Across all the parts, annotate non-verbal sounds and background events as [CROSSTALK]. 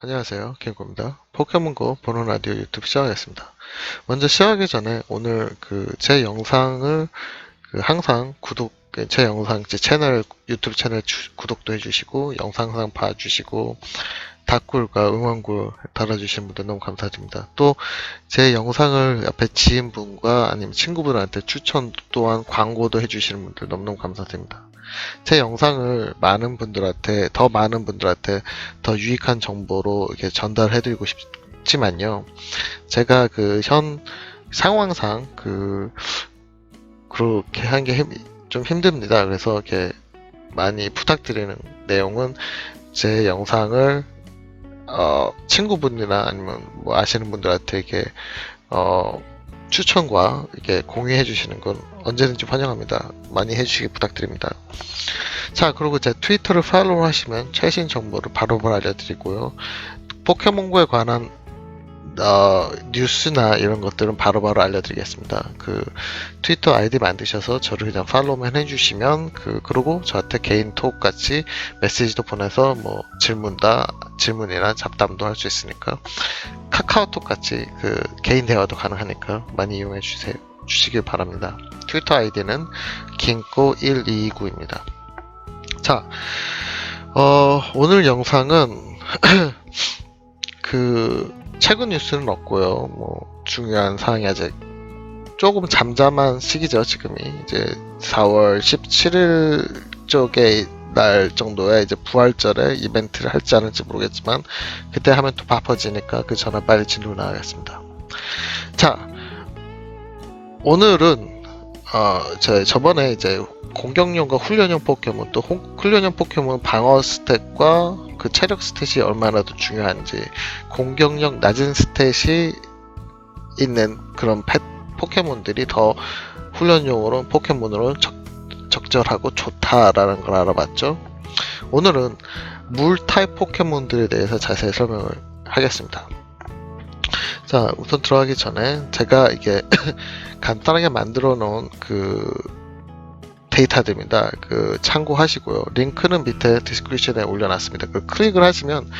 안녕하세요. 킹고입니다. 포켓몬고 보는 라디오 유튜브 시작하겠습니다. 먼저 시작하기 전에 오늘 그 제 영상을 그 항상 구독, 제 영상, 제 채널, 유튜브 채널 주- 구독도 해주시고, 영상 항상 봐주시고, 댓글과 응원글 달아주신 분들 너무 감사드립니다. 또 제 영상을 옆에 지인분과 아니면 친구분한테 추천 또한 광고도 해주시는 분들 너무너무 감사드립니다. 제 영상을 많은 분들한테, 더 많은 분들한테 더 유익한 정보로 이렇게 전달해드리고 싶지만요. 제가 그 현 상황상 그 그렇게 한 게 좀 힘듭니다. 그래서 이렇게 많이 부탁드리는 내용은 제 영상을 어, 친구분이나 아니면 뭐 아시는 분들한테 이렇게 어, 추천과 이렇게 공유해 주시는 건 언제든지 환영합니다. 많이 해주시기 부탁드립니다. 자, 그리고 제 트위터를 팔로우 하시면 최신 정보를 바로바로 알려드리고요. 포켓몬고에 관한 어, 뉴스나 이런 것들은 바로 바로 알려드리겠습니다. 그 트위터 아이디 만드셔서 저를 그냥 팔로우만 해주시면 그 그리고 저한테 개인 톡 같이 메시지도 보내서 뭐 질문다 질문이나 잡담도 할 수 있으니까 카카오톡 같이 그 개인 대화도 가능하니까 많이 이용해 주세요. 주시길 바랍니다. 트위터 아이디는 긴꼬1229입니다. 자, 어, 오늘 영상은 [CLEARS THROAT] 그 최근 뉴스는 없고요. 뭐 중요한 사항이 아직 조금 잠잠한 시기죠. 지금이 이제 4월 17일 쪽에 날 정도에 이제 부활절에 이벤트를 할지 안 할지 모르겠지만 그때 하면 또 바빠지니까 그 전에 빨리 진로 나가겠습니다. 자, 오늘은 어, 저 저번에 이제 공격용과 훈련용 포켓몬 또 홍- 훈련용 포켓몬 방어 스탯과 그 체력 스탯이 얼마나 더 중요한지 공격력 낮은 스탯이 있는 그런 펫 포켓몬들이 더 훈련용으로 포켓몬으로 적, 적절하고 좋다라는 걸 알아봤죠. 오늘은 물 타입 포켓몬들에 대해서 자세히 설명을 하겠습니다. 자, 우선 들어가기 전에 제가 이게 [COUGHS] 간단하게 만들어 놓은 그 데이터들입니다. 그 참고하시고요. 링크는 밑에 디스크리션에 올려놨습니다. 그 클릭을 하시면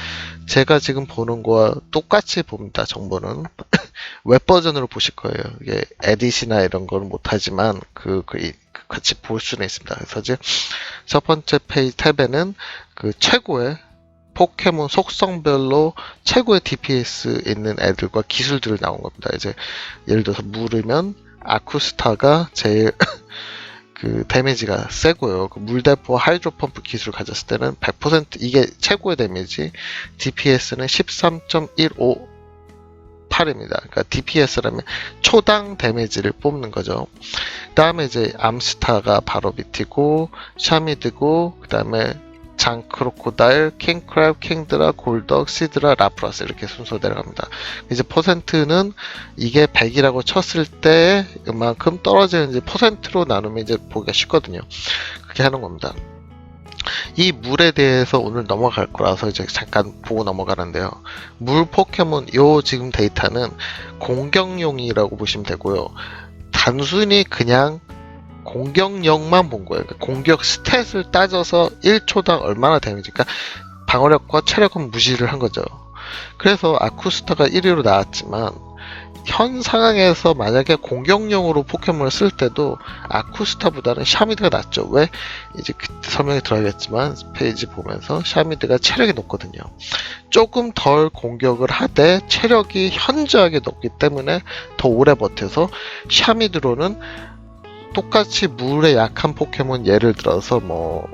제가 지금 보는 거와 똑같이 봅니다. 정보는 [COUGHS] 웹 버전으로 보실 거예요. 이게 에딧이나 이런 거는 못하지만 그, 그, 이- 그 같이 볼 수는 있습니다. 그래서 이제 첫 번째 페이지 탭에는 그 최고의 포켓몬 속성별로 최고의 DPS 있는 애들과 기술들을 나온 겁니다. 이제 예를 들어서 물으면 아쿠스타가 제일 [LAUGHS] 그 데미지가 세고요. 그 물대포 하이드로 펌프 기술을 가졌을 때는 100% 이게 최고의 데미지, DPS는 13.15 8입니다. 그러니까 DPS라면 초당 데미지를 뽑는 거죠. 그 다음에 이제 암스타가 바로 밑이고 샤미드고 그 다음에 장크로코다일, 킹크랩, 킹드라, 골덕, 시드라, 라프라스 이렇게 순서 내려갑니다. 이제 퍼센트는 이게 100이라고 쳤을 때 이만큼 떨어지는지 퍼센트로 나누면 이제 보기가 쉽거든요. 그렇게 하는 겁니다. 이 물에 대해서 오늘 넘어갈 거라서 이제 잠깐 보고 넘어가는데요. 물 포켓몬 요 지금 데이터는 공격용이라고 보시면 되고요. 단순히 그냥 공격력만 본 거예요. 그러니까 공격 스탯을 따져서 1초당 얼마나 그러니까 방어력과 체력은 무시를 한 거죠. 그래서 아쿠스타가 1위로 나왔지만 현 상황에서 만약에 공격용으로 포켓몬을 쓸 때도 아쿠스타보다는 샤미드가 낫죠. 왜? 이제 그 설명이 들어가겠지만 페이지 보면서 샤미드가 체력이 높거든요. 조금 덜 공격을 하되 체력이 현저하게 높기 때문에 더 오래 버텨서 샤미드로는 똑같이 물에 약한 포켓몬 예를 들어서 뭐,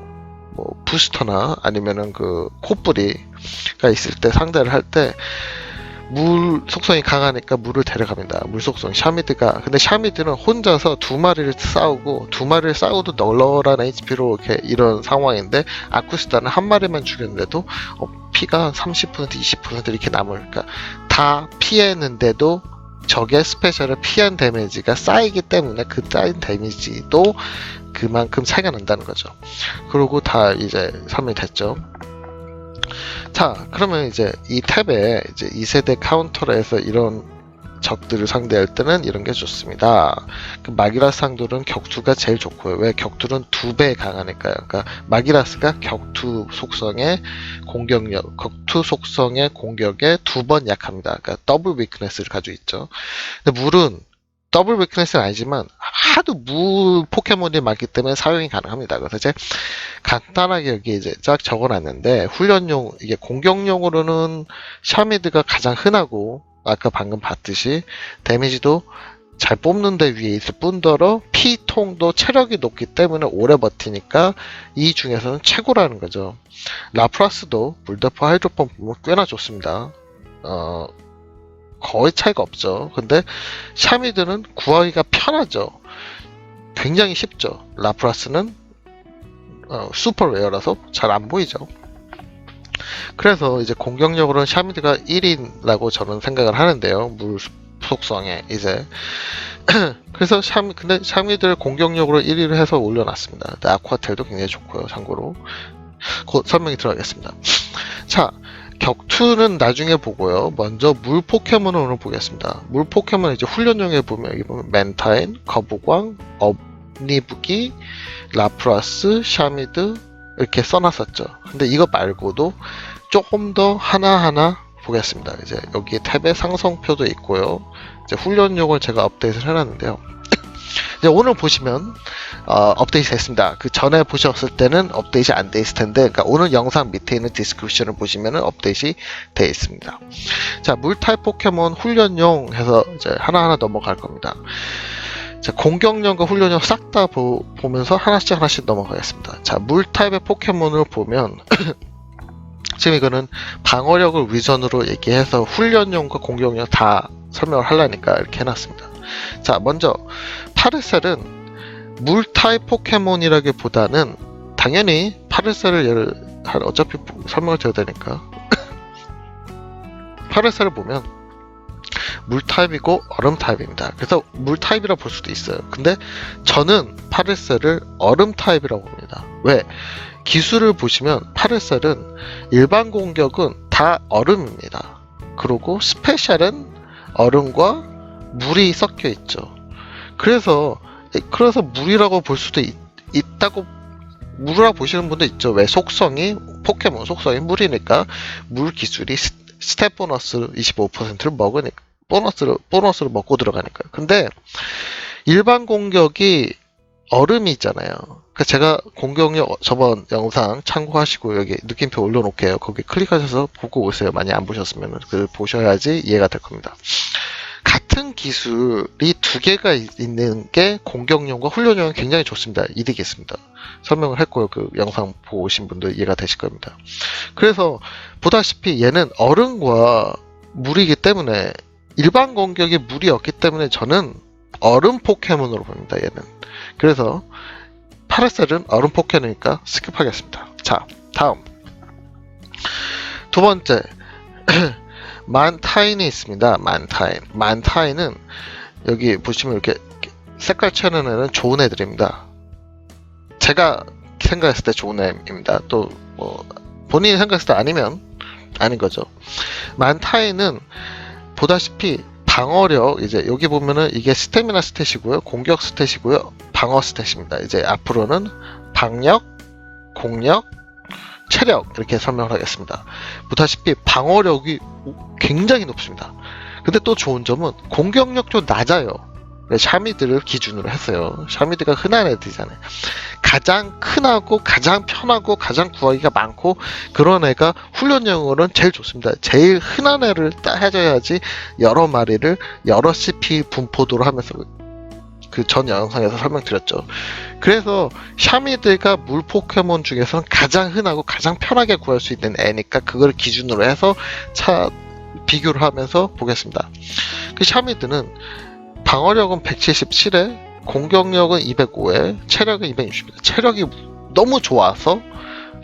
뭐 부스터나 아니면은 그 코뿔이가 있을 때 상대를 할 때 물 속성이 강하니까 물을 데려갑니다. 물 속성 샤미드가. 근데 샤미드는 혼자서 두 마리를 싸우고 두 마리를 싸우도 널널한 HP로 이렇게 이런 상황인데 아쿠스타는 한 마리만 죽였는데도 어, 피가 30% 20% 이렇게 남을. 그러니까 다 피했는데도 적의 스페셜을 피한 데미지가 쌓이기 때문에 그 쌓인 데미지도 그만큼 차이가 난다는 거죠. 그리고 다 이제 설명이 됐죠. 자, 그러면 이제 이 탭에 이제 2세대 카운터에서 이런 적들을 상대할 때는 이런 게 좋습니다. 그 마기라스 상돌은 격투가 제일 좋고요. 왜 격투는 두 배 강하니까요. 그러니까 마기라스가 격투 속성의 공격력, 격투 속성의 공격에 두 번 약합니다. 그러니까 더블 위크네스를 가지고 있죠. 근데 물은 더블 위크네스는 아니지만 하도 무 포켓몬이 많기 때문에 사용이 가능합니다. 그래서 이제 간단하게 여기 이제 쫙 적어놨는데 훈련용 이게 공격용으로는 샤미드가 가장 흔하고 아까 방금 봤듯이 데미지도 잘 뽑는 데 위에 있을 뿐더러 피통도 체력이 높기 때문에 오래 버티니까 이 중에서는 최고라는 거죠. 라프라스도 물대포 하이드로펌 보면 꽤나 좋습니다. 어, 거의 차이가 없죠. 근데 샤미드는 구하기가 편하죠. 굉장히 쉽죠. 라프라스는 어, 슈퍼 레어라서 잘 안 보이죠. 그래서 이제 공격력으로는 샤미드가 1인라고 저는 생각을 하는데요. 물 속성에 이제 [CLEARS THROAT] 그래서 샤미 근데 샤미드를 공격력으로 1위를 해서 올려놨습니다. 아쿠아텔도 굉장히 좋고요. 참고로 곧 설명이 들어가겠습니다. [SNIFFS] 자 격투는 나중에 보고요. 먼저 물 포켓몬을 오늘 보겠습니다. 물 포켓몬 이제 훈련용에 보면 여기 보면 멘타인, 거북왕, 업니부기, 라프라스, 샤미드 이렇게 써놨었죠. 근데 이거 말고도 조금 더 하나하나 보겠습니다. 이제 여기 탭에 상성표도 있고요. 이제 훈련용을 제가 업데이트를 해놨는데요. [LAUGHS] 이제 오늘 보시면 어, 업데이트 됐습니다. 그 전에 보셨을 때는 업데이트 안 돼 있을 텐데, 그러니까 오늘 영상 밑에 있는 디스크립션을 보시면은 업데이트 돼 있습니다. 자, 물타입 포켓몬 훈련용 해서 이제 하나하나 넘어갈 겁니다. 자, 공격력과 훈련력 싹 다 보면서 하나씩 하나씩 넘어가겠습니다. 자, 물 타입의 포켓몬을 보면 [COUGHS] 지금 이거는 방어력을 위전으로 얘기해서 훈련용과 공격력 다 설명을 하려니까 이렇게 해놨습니다. 자, 먼저 파르셀은 물 타입 포켓몬이라기보다는 당연히 파르셀을 예를 어차피 설명을 드려야 되니까 [COUGHS] 파르셀을 보면 물 타입이고 얼음 타입입니다. 그래서 물 타입이라 볼 수도 있어요. 근데 저는 파르셀을 얼음 타입이라고 봅니다. 왜? 기술을 보시면 파르셀은 일반 공격은 다 얼음입니다. 그리고 스페셜은 얼음과 물이 섞여 있죠. 그래서 그래서 물이라고 볼 수도 있, 있다고 물이라 보시는 분도 있죠. 왜 속성이 포켓몬 속성이 물이니까 물 기술이 스, 스텝 보너스 25%를 먹으니까 보너스를 보너스를 먹고 들어가니까. 근데 일반 공격이 얼음이 있잖아요. 그 제가 공격력 저번 영상 참고하시고 여기 느낌표 올려놓을게요. 거기 클릭하셔서 보고 오세요. 많이 안 보셨으면 그 보셔야지 이해가 될 겁니다. 같은 기술이 두 개가 있- 있는 게 공격용과 훈련용은 굉장히 좋습니다. 이득이 있습니다. 설명을 했고요. 그 영상 보고 오신 분들 이해가 되실 겁니다. 그래서 보다시피 얘는 얼음과 물이기 때문에 일반 공격에 물이 없기 때문에 저는 얼음 포켓몬으로 봅니다. 얘는. 그래서 파라셀은 얼음 포켓이니까 스킵하겠습니다. 자, 다음. 두 번째. [CLEARS THROAT] 만타인이 있습니다. 만타인. 만타인은 여기 보시면 이렇게 색깔 칠하는 애는 좋은 애들입니다. 제가 생각했을 때 좋은 애입니다. 또 뭐 본인이 생각했을 때 아니면 아닌 거죠. 만타인은 보다시피 방어력 이제 여기 보면은 이게 스태미나 스탯이고요, 공격 스탯이고요, 방어 스탯입니다. 이제 앞으로는 방력, 공력, 체력 이렇게 설명을 하겠습니다. 보다시피 방어력이 굉장히 높습니다. 근데 또 좋은 점은 공격력도 낮아요. 네, 샤미드를 기준으로 했어요. 샤미드가 흔한 애들이잖아요. 가장 큰하고 가장 편하고 가장 구하기가 많고 그런 애가 훈련용으로는 제일 좋습니다. 제일 흔한 애를 따져야지 여러 마리를 여러 CP 분포도로 하면서 그전 영상에서 설명드렸죠. 그래서 샤미드가 물 포켓몬 중에서는 가장 흔하고 가장 편하게 구할 수 있는 애니까 그걸 기준으로 해서 차 비교를 하면서 보겠습니다. 그 샤미드는 방어력은 177에 공격력은 205에 체력은 260입니다. 체력이 너무 좋아서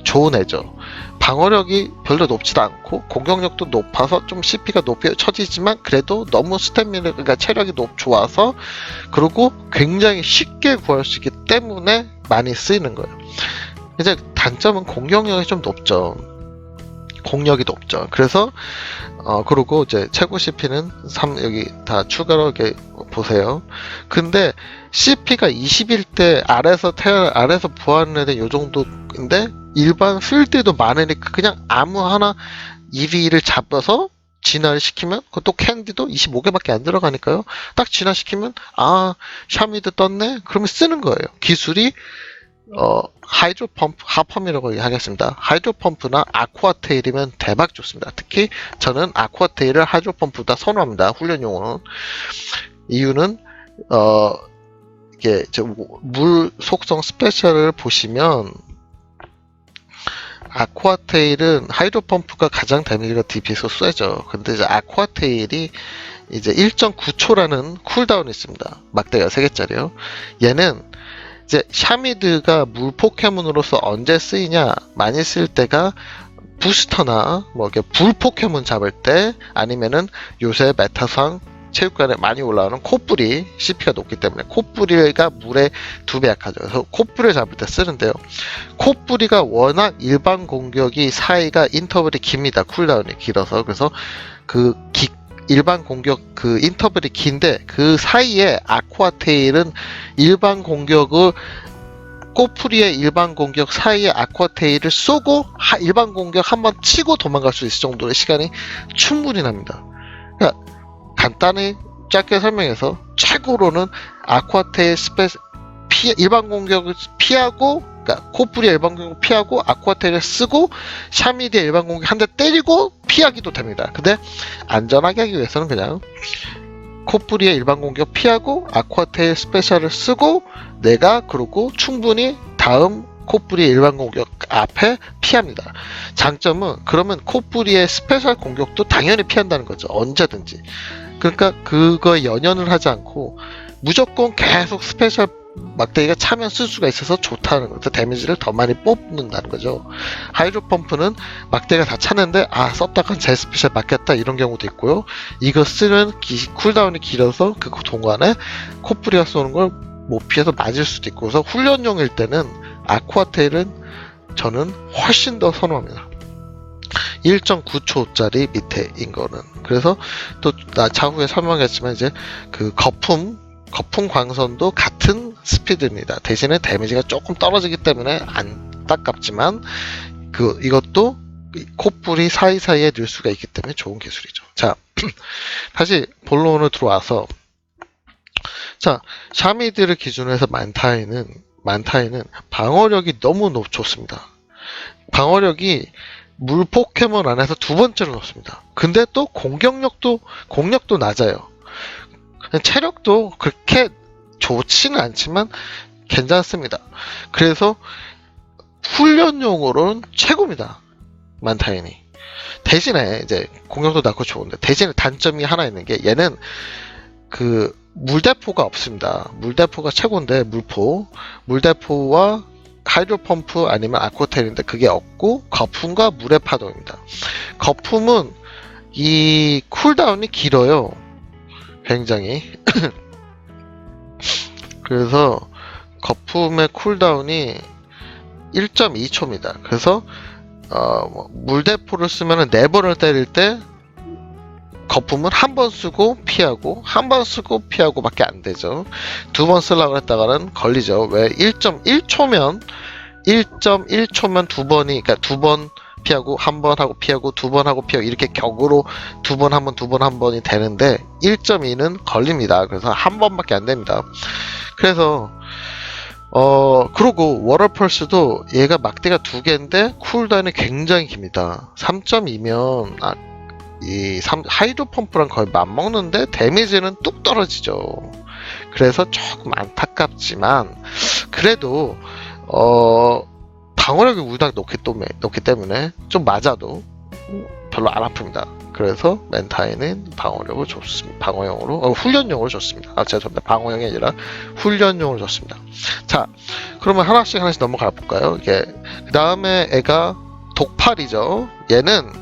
좋은 애죠. 방어력이 별로 높지도 않고 공격력도 높아서 좀 CP가 높이 쳐지지만 그래도 너무 스태미나 그러니까 체력이 높 좋아서 그리고 굉장히 쉽게 구할 수 있기 때문에 많이 쓰이는 거예요. 이제 단점은 공격력이 좀 높죠. 공력이 높죠. 그래서 어 그리고 이제 최고 CP는 3 여기 다 추가로 이렇게 보세요. 근데 CP가 21대 아래서 태어 아래서 부활하는 애들 요 정도인데 일반 필드도 많으니까 그냥 아무 하나 EV를 잡아서 진화를 시키면 그것도 캔디도 25개밖에 안 들어가니까요. 딱 진화시키면 아 샤미드 떴네. 그러면 쓰는 거예요. 기술이 어 하이드로 펌프 하펌이라고 하겠습니다. 하이드로 펌프나 아쿠아 테일이면 대박 좋습니다. 특히 저는 아쿠아 테일을 하이드로 펌프보다 선호합니다. 훈련용으로는 이유는 어 이게 저물 속성 스페셜을 보시면 아쿠아 테일은 하이드로 펌프가 가장 데미지가 DP에서 쎄죠. 근데 이제 아쿠아 테일이 이제 1.9초라는 쿨다운이 있습니다. 막대가 3개짜리요. 얘는 이제 샤미드가 물 포켓몬으로서 언제 쓰이냐? 많이 쓸 때가 부스터나 뭐 이렇게 불 포켓몬 잡을 때 아니면은 요새 메타상 체육관에 많이 올라오는 코뿌리 CP가 높기 때문에 코뿌리가 물에 두배 약하죠. 그래서 코뿌리를 잡을 때 쓰는데요. 코뿌리가 워낙 일반 공격이 사이가 인터벌이 깁니다. 쿨다운이 길어서 그래서 그 기- 일반 공격 그 인터벌이 긴데 그 사이에 아쿠아테일은 일반 공격을 꼬풀이의 일반 공격 사이에 아쿠아테일을 쏘고 하- 일반 공격 한 번 치고 도망갈 수 있을 정도의 시간이 충분히 납니다. 그러니까 간단히 짧게 설명해서 최고로는 아쿠아테일 스페 피 일반 공격을 피하고 그러니까 코프리의 일반 공격 피하고 아쿠아테일을 쓰고 샤미디의 일반 공격 한 대 때리고 피하기도 됩니다. 근데 안전하게 하기 위해서는 그냥 코프리의 일반 공격 피하고 아쿠아테일 스페셜을 쓰고 내가 그러고 충분히 다음 코뿌리의 일반 공격 앞에 피합니다. 장점은 그러면 코뿌리의 스페셜 공격도 당연히 피한다는 거죠. 언제든지. 그러니까 그거에 연연을 하지 않고 무조건 계속 스페셜 막대기가 차면 쓸 수가 있어서 좋다는 거죠. 데미지를 더 많이 뽑는다는 거죠. 하이드로 펌프는 막대기가 다 차는데 아 썼다간 제 스페셜 맞겠다 이런 경우도 있고요. 이거 쓰는 기- 쿨다운이 길어서 그 동안에 코뿌리가 쏘는 걸 못 피해서 맞을 수도 있고 그래서 훈련용일 때는 아쿠아테일은 저는 훨씬 더 선호합니다. 1.9초짜리 밑에인 거는 그래서 또 나 차후에 설명했지만 이제 그 거품 거품 광선도 같은 스피드입니다. 대신에 데미지가 조금 떨어지기 때문에 안타깝지만 그 이것도 콧불이 사이사이에 넣을 수가 있기 때문에 좋은 기술이죠. 자 [CLEARS THROAT] 다시 본론으로 들어와서 자 샤미드를 기준으로 해서 만타이는 만타이는 방어력이 너무 높, 좋습니다. 방어력이 물 포켓몬 안에서 두 번째로 높습니다. 근데 또 공격력도 공력도 낮아요. 체력도 그렇게 좋지는 않지만 괜찮습니다. 그래서 훈련용으로는 최고입니다. 만타인이. 대신에 이제 공격도 낮고 좋은데 대신에 단점이 하나 있는 게 얘는 그 물대포가 없습니다. 물대포가 최고인데 물포 물대포와 하이드로 펌프 아니면 아쿠아텔인데 그게 없고 거품과 물의 파동입니다. 거품은 이 쿨다운이 길어요. 굉장히. [LAUGHS] 그래서 거품의 쿨다운이 1.2초입니다. 그래서 어, 뭐 물대포를 쓰면 네 번을 때릴 때 거품은 한 번 쓰고 피하고 한 번 쓰고 피하고 밖에 안 되죠. 두 번 쓰려고 했다가는 걸리죠. 왜 1.1초면 1.1초면 두 번이 그러니까 두 번 피하고 한 번 하고 피하고 두 번 하고 피하고 이렇게 격으로 두 번 한 번 두 번 한 번이 되는데 1.2는 걸립니다. 그래서 한 번밖에 안 됩니다. 그래서 어 그리고 워터펄스도 얘가 막대가 두 개인데 쿨다운이 굉장히 깁니다. 3.2면 아, 이 삼- 하이드로 펌프랑 거의 맞먹는데 데미지는 뚝 떨어지죠. 그래서 조금 안타깝지만 그래도 어 방어력이 워낙 높기, 높기 때문에 좀 맞아도 별로 안 아픕니다. 그래서 멘타이는 방어력을 좋습니다. 방어용으로 어, 훈련용으로 좋습니다. 아 죄송합니다. 방어용이 아니라 훈련용으로 좋습니다. 자 그러면 하나씩 하나씩 넘어가 볼까요? 이게 그 다음에 애가 독팔이죠. 얘는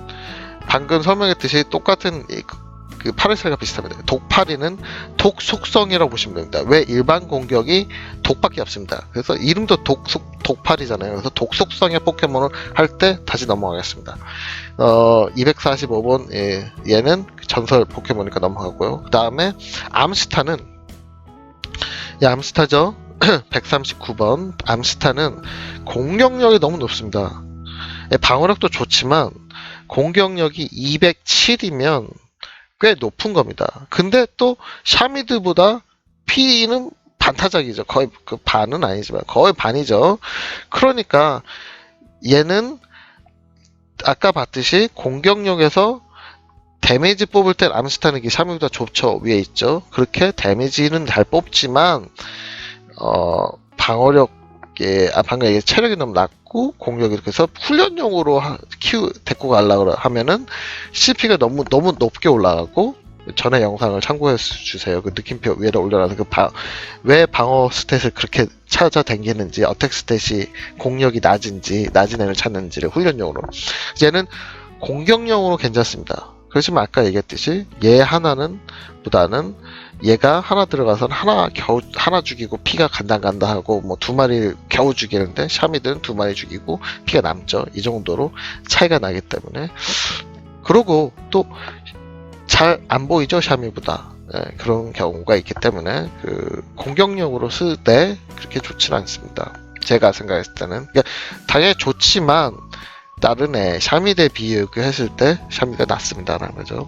방금 설명했듯이 똑같은 이, 그, 그 파르셀과 비슷합니다. 독파리는 독 속성이라고 보시면 됩니다. 왜 일반 공격이 독밖에 없습니다. 그래서 이름도 독, 속, 독팔이잖아요. 그래서 독속성의 포켓몬을 할 때 다시 넘어가겠습니다. 어, 245번, 예, 얘는 전설 포켓몬이니까 넘어가고요. 그 다음에 암스타는, 예, 암스타죠. [CLEARS THROAT] 139번. 암스타는 공격력이 너무 높습니다. 예, 방어력도 좋지만, 공격력이 207이면 꽤 높은 겁니다. 근데 또, 샤미드보다 P는 반타작이죠. 거의 그 반은 아니지만 거의 반이죠. 그러니까 얘는 아까 봤듯이 공격력에서 데미지 뽑을 땐 암스타는 이 샤미보다 좋죠. 위에 있죠. 그렇게 데미지는 잘 뽑지만 어 방어력에 아 방금 얘기 체력이 너무 낮고 공격이 해서 훈련용으로 하- 키우 데리고 가려고 하면은 CP가 너무 너무 높게 올라가고 전에 영상을 참고해 주세요. 그 느낌표 위에다 올려놔서 그 방, 왜 방어 스탯을 그렇게 찾아다니는지, 어택 스탯이 공력이 낮은지, 낮은 애를 찾는지를 훈련용으로. 얘는 공격용으로 괜찮습니다. 그렇지만 아까 얘기했듯이 얘 하나는 보다는 얘가 하나 들어가서는 하나 겨우 하나 죽이고 피가 간다 간다 하고 뭐 두 마리 겨우 죽이는데 샤미들은 두 마리 죽이고 피가 남죠. 이 정도로 차이가 나기 때문에 그러고 또 잘 안 보이죠 샤미보다 예, 그런 경우가 있기 때문에 그 공격력으로 쓸 때 그렇게 좋지는 않습니다. 제가 생각했을 때는 그러니까 당연히 좋지만 다른 애 샤미 대 비교했을 때 샤미가 낫습니다라는 거죠.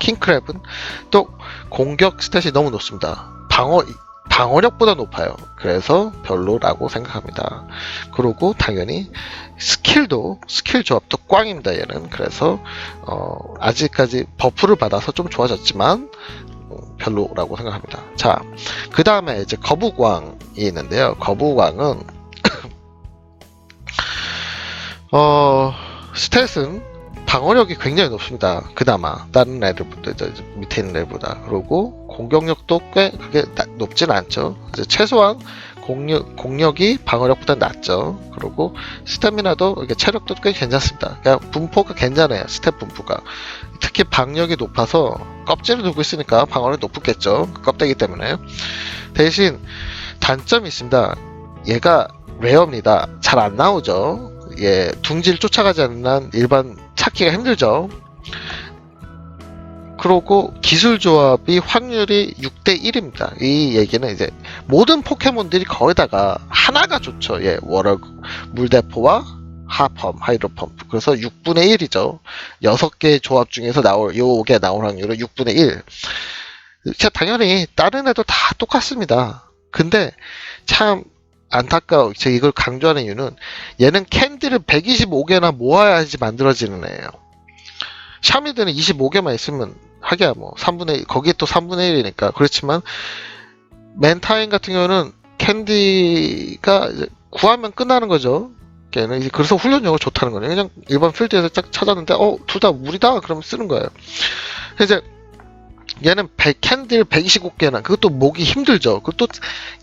킹크랩은 또 공격 스탯이 너무 높습니다. 방어 방어력보다 높아요. 그래서 별로라고 생각합니다. 그리고 당연히 스킬도 스킬 조합도 꽝입니다. 얘는 그래서 어, 아직까지 버프를 받아서 좀 좋아졌지만 어, 별로라고 생각합니다. 자, 그 다음에 이제 거북왕이 있는데요. 거북왕은 [COUGHS] 어, 스탯은 방어력이 굉장히 높습니다. 그나마 다른 애들보다 밑에 있는 애보다 그리고 공격력도 꽤 그게 나- 높진 않죠. 최소한 공력 공력이 방어력보다 낮죠. 그리고 스태미나도 이게 체력도 꽤 괜찮습니다. 그냥 분포가 괜찮아요. 스텝 분포가 특히 방력이 높아서 껍질을 두고 있으니까 방어력이 높겠죠. 그 껍데기 때문에 대신 단점이 있습니다. 얘가 레어입니다. 잘 안 나오죠. 예, 둥지를 쫓아가지 않는 한 일반 찾기가 힘들죠. 그러고 기술 조합이 확률이 6대 1입니다. 이 얘기는 이제 모든 포켓몬들이 거기다가 하나가 좋죠. 예, 워럭 물대포와 하펌, 하이로펌프. 그래서 6분의 1이죠. 6개의 조합 중에서 나올 요게 나올 확률은 6분의 1. 자, 당연히 다른 애도 다 똑같습니다. 근데 참 안타까워. 제가 이걸 강조하는 이유는 얘는 캔디를 125개나 모아야지 만들어지는 애예요. 샤미드는 25개만 있으면 하기야 뭐 3분의 1, 거기에 또 3분의 1이니까 그렇지만 맨타인 같은 경우는 캔디가 구하면 끝나는 거죠. 걔는 이제 그래서 훈련용으로 좋다는 거예요. 그냥 일반 필드에서 딱 찾았는데 어둘 다 물이다 그러면 쓰는 거예요. 이제 얘는 100, 캔딜 125개나 그것도 모기 힘들죠. 그것도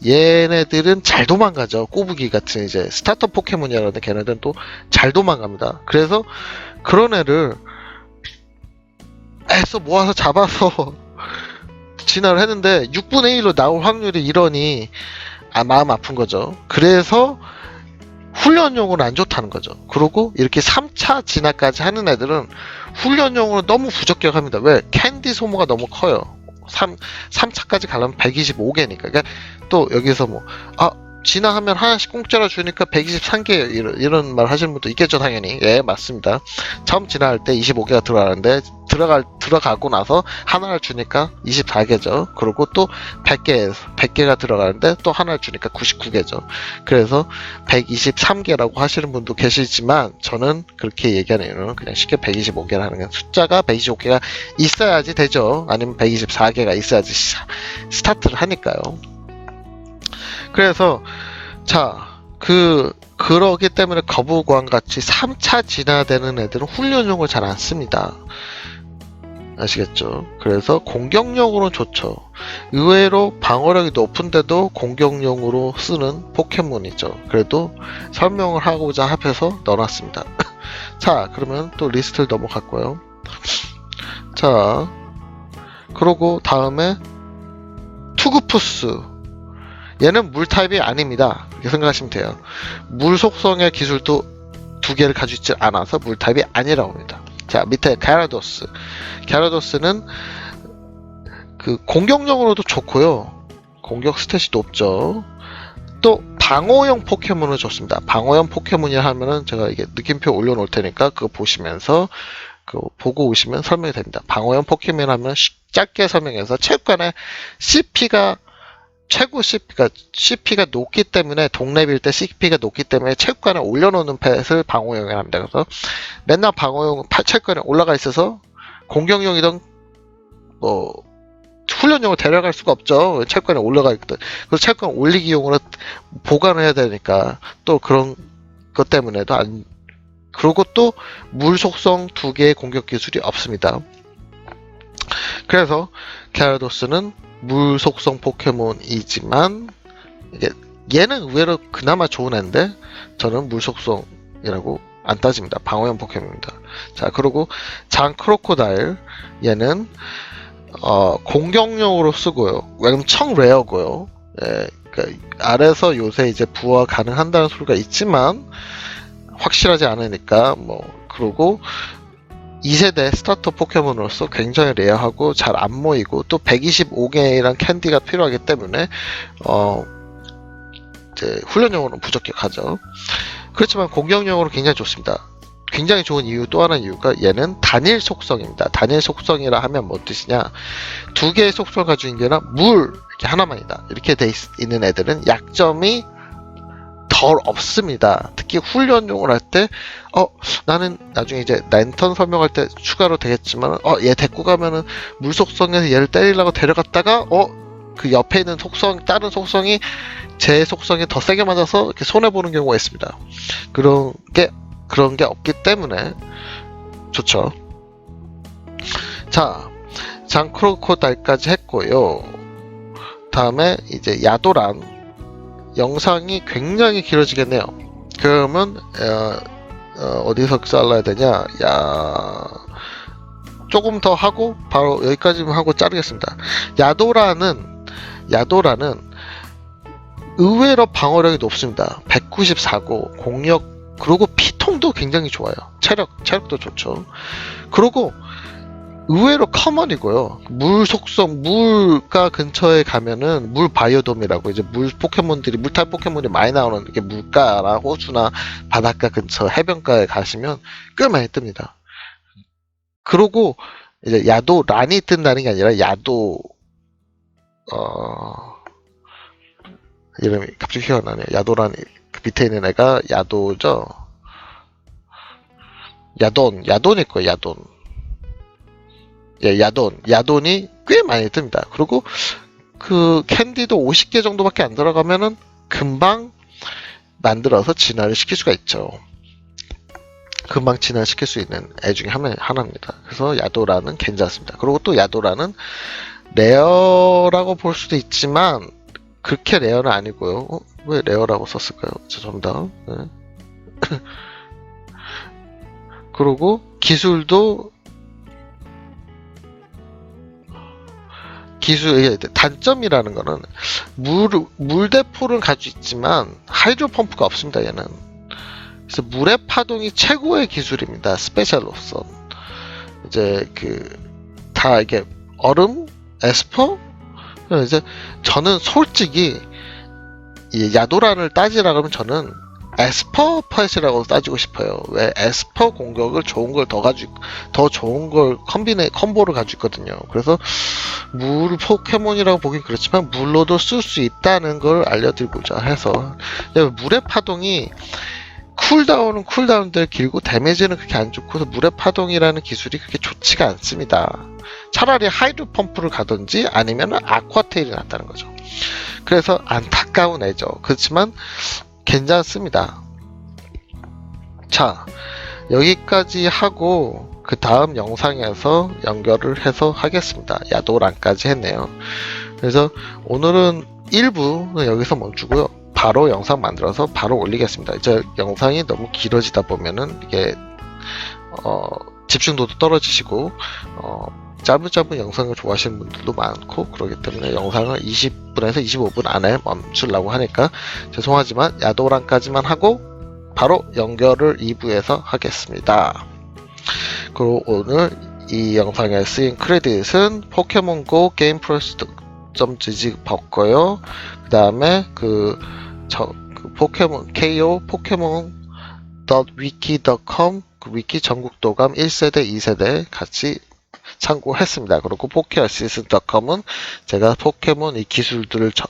얘네들은 잘 도망가죠. 꼬부기 같은 이제 스타터 포켓몬이라는데 걔네들은 또 잘 도망갑니다. 그래서 그런 애를 애써 모아서 잡아서 [LAUGHS] 진화를 했는데 6분의 1로 나올 확률이 이러니 아, 마음 아픈 거죠. 그래서 훈련용으로 안 좋다는 거죠. 그리고 이렇게 3차 진화까지 하는 애들은 훈련용으로 너무 부적격합니다. 왜? 캔디 소모가 너무 커요. 3, 3차까지 가려면 125개니까. 그러니까 또 여기서 뭐, 아, 진화하면 하나씩 공짜로 주니까 123개 이런, 이런 말 하시는 분도 있겠죠, 당연히. 예, 맞습니다. 처음 진화할 때 25개가 들어가는데, 들어갈, 들어가고 나서 하나를 주니까 24개죠. 그리고 또 100개, 100개가 들어가는데 또 하나를 주니까 99개죠. 그래서 123개라고 하시는 분도 계시지만, 저는 그렇게 얘기하는 이유는 그냥 쉽게 125개라는 게 숫자가 125개가 있어야지 되죠. 아니면 124개가 있어야지 시- 스타트를 하니까요. 그래서 자, 그 그러기 때문에 거부광 같이 3차 진화되는 애들은 훈련용을 잘 안 씁니다. 아시겠죠? 그래서 공격용으로는 좋죠. 의외로 방어력이 높은데도 공격용으로 쓰는 포켓몬이죠. 그래도 설명을 하고자 합해서 넣어놨습니다. [LAUGHS] 자, 그러면 또 리스트를 넘어갔고요. 자, 그러고 다음에 투구푸스. 얘는 물 타입이 아닙니다. 이렇게 생각하시면 돼요. 물 속성의 기술도 두 개를 가지고 있지 않아서 물 타입이 아니라고 합니다. 자, 밑에 가라도스. 가라도스는 그 공격력으로도 좋고요. 공격 스탯이 높죠. 또 방어형 포켓몬은 좋습니다. 방어형 포켓몬이 하면은 제가 이게 느낌표 올려놓을 테니까 그거 보시면서 그거 보고 오시면 설명이 됩니다. 방어형 포켓몬 하면 쉽- 짧게 설명해서 체육관에 CP가 최고 CP가 CP가 높기 때문에 동렙일 때 CP가 높기 때문에 체육관에 올려놓는 펫을 방어형이라 합니다. 그래서 맨날 방어용 파- 체육관에 올라가 있어서 공격용이든 뭐 훈련용을 데려갈 수가 없죠. 체육관에 올라가 있거든. 그래서 체육관 올리기용으로 보관을 해야 되니까 또 그런 것 때문에도 안 그리고 또 물 속성 두 개의 공격 기술이 없습니다. 그래서 캐라도스는 물 속성 포켓몬이지만 이게 얘는 의외로 그나마 좋은 애인데 저는 물 속성이라고 안 따집니다. 방어형 포켓몬입니다. 자 그리고 장 크로코다일 얘는 어, 공격용으로 쓰고요. 엄청 레어고요. 예, 그러니까 아래서 요새 이제 부화 가능한다는 소리가 있지만 확실하지 않으니까 뭐 그러고 2세대 스타터 포켓몬으로서 굉장히 레어하고 잘 안 모이고 또 125개랑 캔디가 필요하기 때문에 어 훈련용으로는 부적격하죠. 그렇지만 공격용으로 굉장히 좋습니다. 굉장히 좋은 이유 또 하나 이유가 얘는 단일 속성입니다. 단일 속성이라 하면 뭐 뜻이냐? 두 개의 속성을 가지고 있는 게 아니라 물 이렇게 하나만이다. 이렇게 돼 있, 는 애들은 약점이 덜 없습니다. 특히 훈련용을 할 때, 어, 나는 나중에 이제 랜턴 설명할 때 추가로 되겠지만, 어, 얘 데리고 가면은 물 속성에서 얘를 때리려고 데려갔다가, 어, 그 옆에 있는 속성, 다른 속성이 제 속성에 더 세게 맞아서 이렇게 손해 보는 경우가 있습니다. 그런 게, 그런 게 없기 때문에 좋죠. 자, 장크로코달까지 했고요. 다음에 이제 야도란 영상이 굉장히 길어지겠네요. 그러면 어, 디서 잘라야 되냐? 야 조금 더 하고 바로 여기까지만 하고 자르겠습니다. 야도라는 야도라는 의외로 방어력이 높습니다. 194고 공력 그리고 피통도 굉장히 좋아요. 체력 체력도 좋죠. 그리고 의외로 커먼이고요. 물 속성, 물가 근처에 가면은 물 바이오돔이라고 이제 물 포켓몬들이 물탈 포켓몬이 많이 나오는 이게 물가나 호수나 바닷가 근처 해변가에 가시면 꽤 많이 뜹니다. 그러고 이제 야도 란이 뜬다는 게 아니라 야도 어 이름이 갑자기 기억 안 나네요. 야도란이 그 밑에 있는 애가 야도죠. 야돈, 야돈일 거예요. 야돈. 예, 야돈. 야돈이 꽤 많이 뜹니다. 그리고 그 캔디도 50개 정도밖에 안 들어가면은 금방 만들어서 진화를 시킬 수가 있죠. 금방 진화시킬 수 있는 애 중에 하나, 하나입니다. 그래서 야도라는 괜찮습니다. 그리고 또 야도라는 레어라고 볼 수도 있지만 그렇게 레어는 아니고요. 어? 왜 레어라고 썼을까요? 죄송합니다. 네. [LAUGHS] 그리고 기술도 기술의 단점이라는 거는 물, 물대포를 가지고 있지만 하이드로 펌프가 없습니다, 얘는. 그래서 물의 파동이 최고의 기술입니다, 스페셜로서. 이제 그, 다 이게 얼음? 에스퍼? 이제 저는 솔직히 이 야도란을 따지라 그러면 저는 에스퍼 펫이라고 따지고 싶어요. 왜 에스퍼 공격을 좋은 걸 더 가지고 더 좋은 걸 컴비네 컴보를 가지고 있거든요. 그래서 물 포켓몬이라고 보긴 그렇지만 물로도 쓸 수 있다는 걸 알려드리고자 해서 물의 파동이 쿨다운은 쿨다운들 길고 데미지는 그렇게 안 좋고 서 물의 파동이라는 기술이 그렇게 좋지가 않습니다. 차라리 하이드 펌프를 가든지 아니면 아쿠아테일이 낫다는 거죠. 그래서 안타까운 애죠. 그렇지만 괜찮습니다. 자, 여기까지 하고 그 다음 영상에서 연결을 해서 하겠습니다. 야도란까지 했네요. 그래서 오늘은 1부는 여기서 멈추고요. 바로 영상 만들어서 바로 올리겠습니다. 이제 영상이 너무 길어지다 보면은 이게 어, 집중도도 떨어지시고 어, 짧은 짧은 영상을 좋아하시는 분들도 많고 그러기 때문에 영상을 20분에서 25분 안에 멈추려고 하니까 죄송하지만 야도란까지만 하고 바로 연결을 2부에서 하겠습니다. 그리고 오늘 이 영상에 쓰인 크레딧은 포켓몬고 게임 프로젝트.gg 봤고요. 그 다음에 그, 저, 그 포켓몬, KO 포켓몬 wiki.com 그 위키 전국 도감 1세대, 2세대 같이 참고했습니다. 그리고 포켓 어시스트.com은 제가 포켓몬 이 기술들을 저-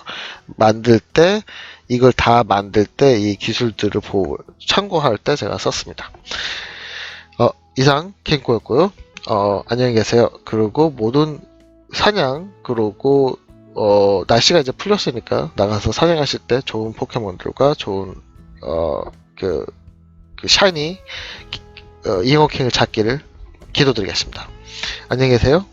만들 때 이걸 다 만들 때 이 기술들을 보, 참고할 때 제가 썼습니다. 어, 이상 킹코였고요. 어, 안녕히 계세요. 그리고 모든 사냥 그리고 어, 날씨가 이제 풀렸으니까 나가서 사냥하실 때 좋은 포켓몬들과 좋은 어, 그, 그 샤이니 어, 잉어킹을 찾기를 기도드리겠습니다. 안녕히 계세요.